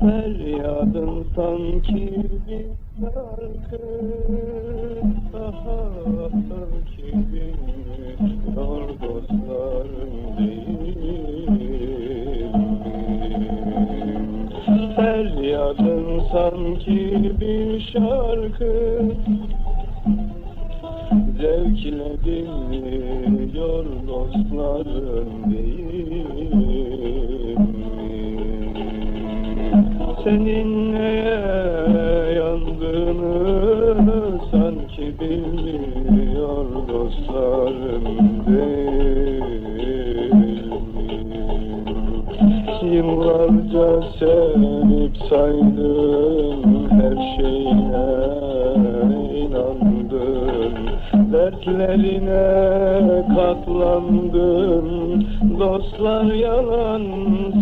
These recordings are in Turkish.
Feryadın sanki bir şarkı Daha sanki bilmiyor dostlarım değil mi? Feryadın sanki bir şarkı Zevkle dinliyor dostlarım değil mi? Senin neye yandığını sanki bilmiyor dostlarım değil? Yıllarca sevip saydım Dertlerine katlandın Dostlar yalan,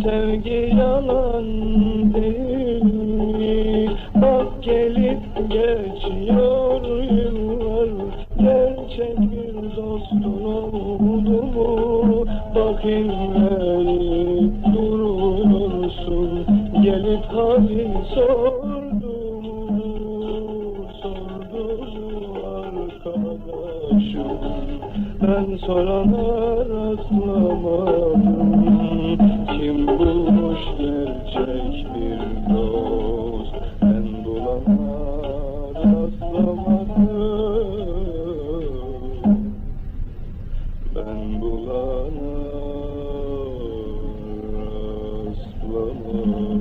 sevgi yalan değil? Bak gelip geçiyor yıllar Gerçek bir dostun oldu mu? Bak inleyip duruyorsun Gelip halin sordu kalmışım Ben sorana rastlamadım Kim bulmuş gerçek bir dost? Ben bulana rastlamadım. Ben bulana rastlamadım.